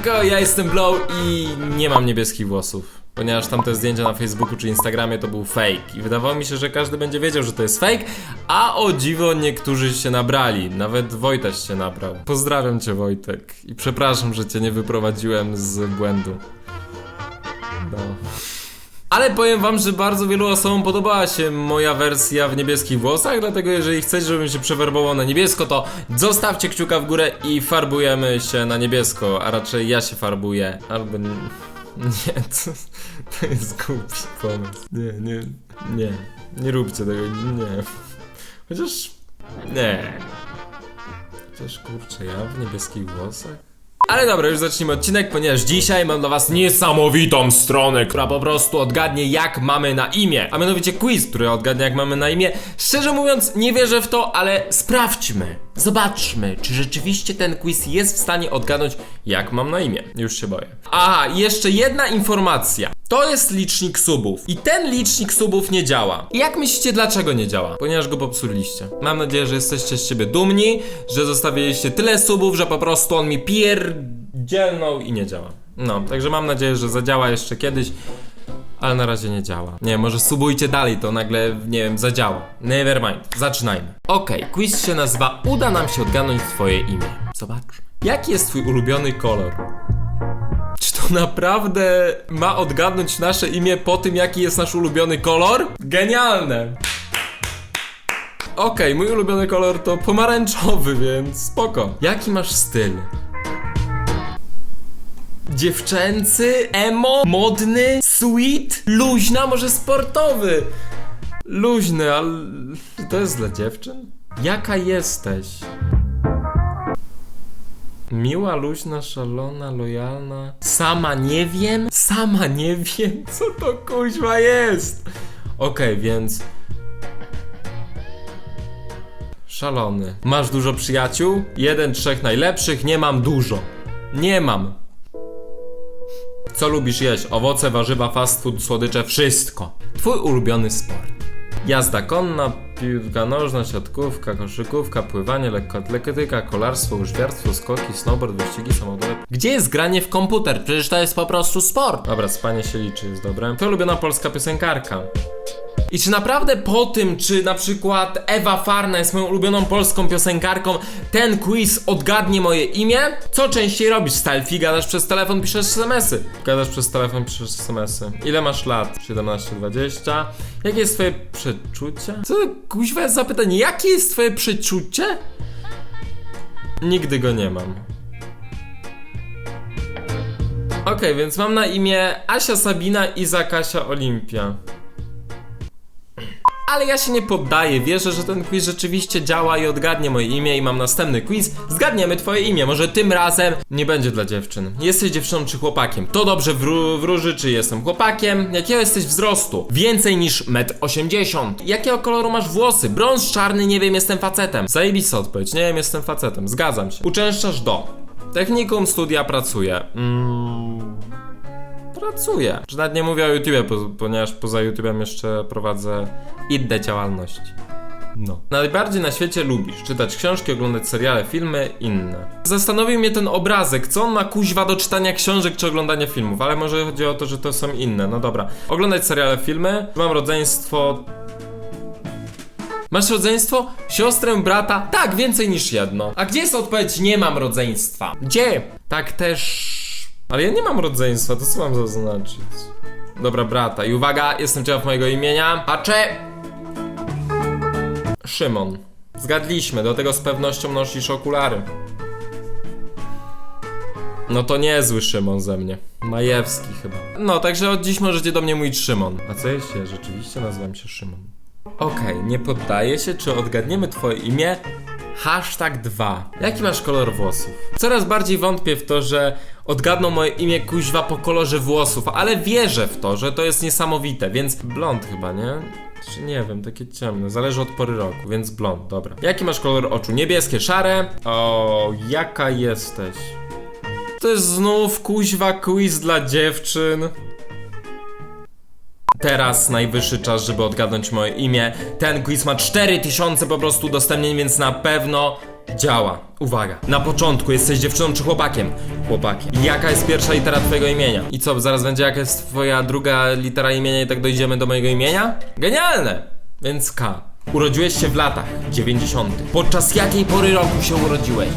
Siemanko, ja jestem Blow i nie mam niebieskich włosów. Ponieważ tamte zdjęcia na Facebooku czy Instagramie to był fake. I wydawało mi się, że każdy będzie wiedział, że to jest fake, a o dziwo niektórzy się nabrali. Nawet Wojtek się nabrał. Pozdrawiam cię Wojtek i przepraszam, że cię nie wyprowadziłem z błędu. No. Ale powiem wam, że bardzo wielu osobom podobała się moja wersja w niebieskich włosach, dlatego jeżeli chcecie, żebym się przewerbował na niebiesko, to zostawcie kciuka w górę i farbujemy się na niebiesko, a raczej ja się farbuję. Albo... Nie, to, to jest głupi pomysł. Nie, nie, nie. Nie róbcie tego, nie. Chociaż... Nie. Chociaż kurczę, ja w niebieskich włosach? Ale dobra, już zacznijmy odcinek, ponieważ dzisiaj mam dla was niesamowitą stronę, która po prostu odgadnie jak mamy na imię. A mianowicie quiz, który odgadnie jak mamy na imię. Szczerze mówiąc, nie wierzę w to, ale sprawdźmy. Zobaczmy, czy rzeczywiście ten quiz jest w stanie odgadnąć jak mam na imię. Już się boję. Aha, jeszcze jedna informacja. To jest licznik subów. I ten licznik subów nie działa. I jak myślicie, dlaczego nie działa? Ponieważ go popsuliście. Mam nadzieję, że jesteście z siebie dumni, że zostawiliście tyle subów, że po prostu on mi pierdzielnął i nie działa. No, także mam nadzieję, że zadziała jeszcze kiedyś. Ale na razie nie działa. Nie, może subujcie dalej, to nagle, nie wiem, zadziała. Nevermind, zaczynajmy. Okej, quiz się nazywa Uda nam się odgadnąć twoje imię. Zobaczmy. Jaki jest twój ulubiony kolor? Naprawdę ma odgadnąć nasze imię po tym, jaki jest nasz ulubiony kolor? Genialne! Okej, mój ulubiony kolor to pomarańczowy, więc spoko. Jaki masz styl? Dziewczęcy, emo, modny, sweet, luźna, może sportowy. Luźny, ale to jest dla dziewczyn? Jaka jesteś? Miła, luźna, szalona, lojalna. Sama nie wiem? Sama nie wiem, co to kuźwa jest. Okej, więc. Szalony. Masz dużo przyjaciół? Jeden, trzech najlepszych? Nie mam dużo. Nie mam. Co lubisz jeść? Owoce, warzywa, fast food, słodycze, wszystko. Twój ulubiony sport. Jazda konna, piłka nożna, siatkówka, koszykówka, pływanie, lekkoatletyka, kolarstwo, łyżwiarstwo, skoki, snowboard, wyścigi samochodowe. Gdzie jest granie w komputer? Przecież to jest po prostu sport. Dobra, spanie się liczy, jest dobre. To ulubiona polska piosenkarka. I czy naprawdę po tym, czy na przykład Ewa Farna jest moją ulubioną polską piosenkarką, ten quiz odgadnie moje imię? Co częściej robisz? Selfie, gadasz przez telefon, piszesz smsy. Gadasz przez telefon, piszesz smsy. Ile masz lat? 17-20. Jakie jest twoje przeczucie? Co to kuźwa jest zapytanie? Jakie jest twoje przeczucie? Nigdy go nie mam. Okej, więc mam na imię Asia Sabina Iza Kasia Olimpia. Ale ja się nie poddaję, wierzę, że ten quiz rzeczywiście działa i odgadnie moje imię i mam następny quiz. Zgadniemy twoje imię, może tym razem nie będzie dla dziewczyn. Jesteś dziewczyną czy chłopakiem? To dobrze wró wróży, czy jestem chłopakiem. Jakiego jesteś wzrostu? Więcej niż 1,80 m. Jakiego koloru masz włosy? Brąz, czarny, nie wiem, jestem facetem. Zajebista odpowiedź, nie wiem, jestem facetem. Zgadzam się. Uczęszczasz do. Technikum, studia, pracuję. Mm, pracuję. Że nawet nie mówię o YouTubie, po, ponieważ poza YouTubem jeszcze prowadzę inne działalności. No. Najbardziej na świecie lubisz czytać książki, oglądać seriale, filmy, inne. Zastanowił mnie ten obrazek, co on ma kuźwa do czytania książek czy oglądania filmów, ale może chodzi o to, że to są inne. No dobra. Oglądać seriale, filmy, mam rodzeństwo. Masz rodzeństwo? Siostrę, brata? Tak, więcej niż jedno. A gdzie jest odpowiedź? Nie mam rodzeństwa. Gdzie? Tak też. Ale ja nie mam rodzeństwa, to co mam zaznaczyć? Dobra, brata. I uwaga, jestem ciekaw mojego imienia. Patrzę. Szymon. Zgadliśmy, do tego z pewnością nosisz okulary. No to niezły Szymon ze mnie. Majewski chyba. No, także od dziś możecie do mnie mówić Szymon. A co jeśli rzeczywiście nazywam się Szymon? Okej, nie poddaję się, czy odgadniemy twoje imię? Hashtag 2. Jaki masz kolor włosów? Coraz bardziej wątpię w to, że odgadną moje imię kuźwa po kolorze włosów, ale wierzę w to, że to jest niesamowite, więc blond chyba, nie? Czy nie wiem, takie ciemne, zależy od pory roku, więc blond, dobra. Jaki masz kolor oczu? Niebieskie, szare? O, jaka jesteś? To jest znów kuźwa quiz dla dziewczyn. Teraz najwyższy czas, żeby odgadnąć moje imię. Ten quiz ma 4000 po prostu udostępnień, więc na pewno Działa. Uwaga. Na początku jesteś dziewczyną czy chłopakiem? Chłopakiem. Jaka jest pierwsza litera twojego imienia? I co, zaraz będzie jaka jest twoja druga litera imienia i tak dojdziemy do mojego imienia? Genialne! Więc K. Urodziłeś się w latach 90. Podczas jakiej pory roku się urodziłeś?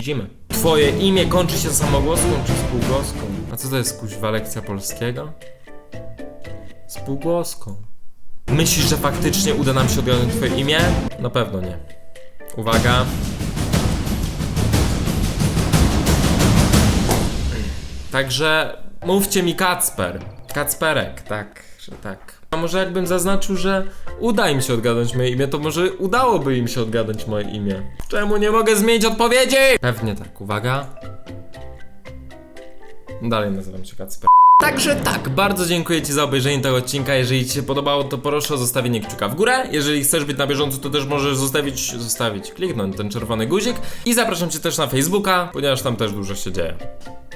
Zimy. Twoje imię kończy się samogłoską czy spółgłoską? A co to jest kuźwa lekcja polskiego? Spółgłoską. Myślisz, że faktycznie uda nam się odgadnąć twoje imię? Na pewno nie. Uwaga. Także mówcie mi Kacper. Kacperek, tak, że tak. A może jakbym zaznaczył, że uda im się odgadnąć moje imię, to może udałoby im się odgadnąć moje imię. Czemu nie mogę zmienić odpowiedzi? Pewnie tak, uwaga. Dalej nazywam się Kacper. Także tak, bardzo dziękuję Ci za obejrzenie tego odcinka. Jeżeli Ci się podobało, to proszę o zostawienie kciuka w górę. Jeżeli chcesz być na bieżąco, to też możesz zostawić, zostawić, kliknąć ten czerwony guzik. I zapraszam Cię też na Facebooka, ponieważ tam też dużo się dzieje.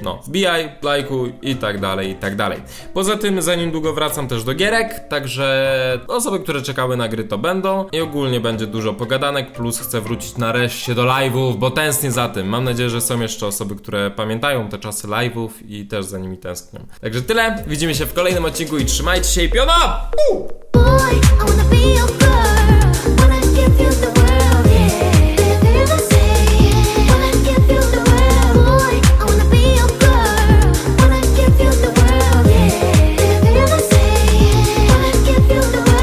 No, wbijaj, lajkuj i tak dalej, i tak dalej. Poza tym, za niedługo wracam też do gierek, także osoby, które czekały na gry, to będą. I ogólnie będzie dużo pogadanek, plus chcę wrócić nareszcie do live'ów, bo tęsknię za tym. Mam nadzieję, że są jeszcze osoby, które pamiętają te czasy live'ów i też za nimi tęsknią. Także tyle, widzimy się w kolejnym odcinku i trzymajcie się i piona! Boy,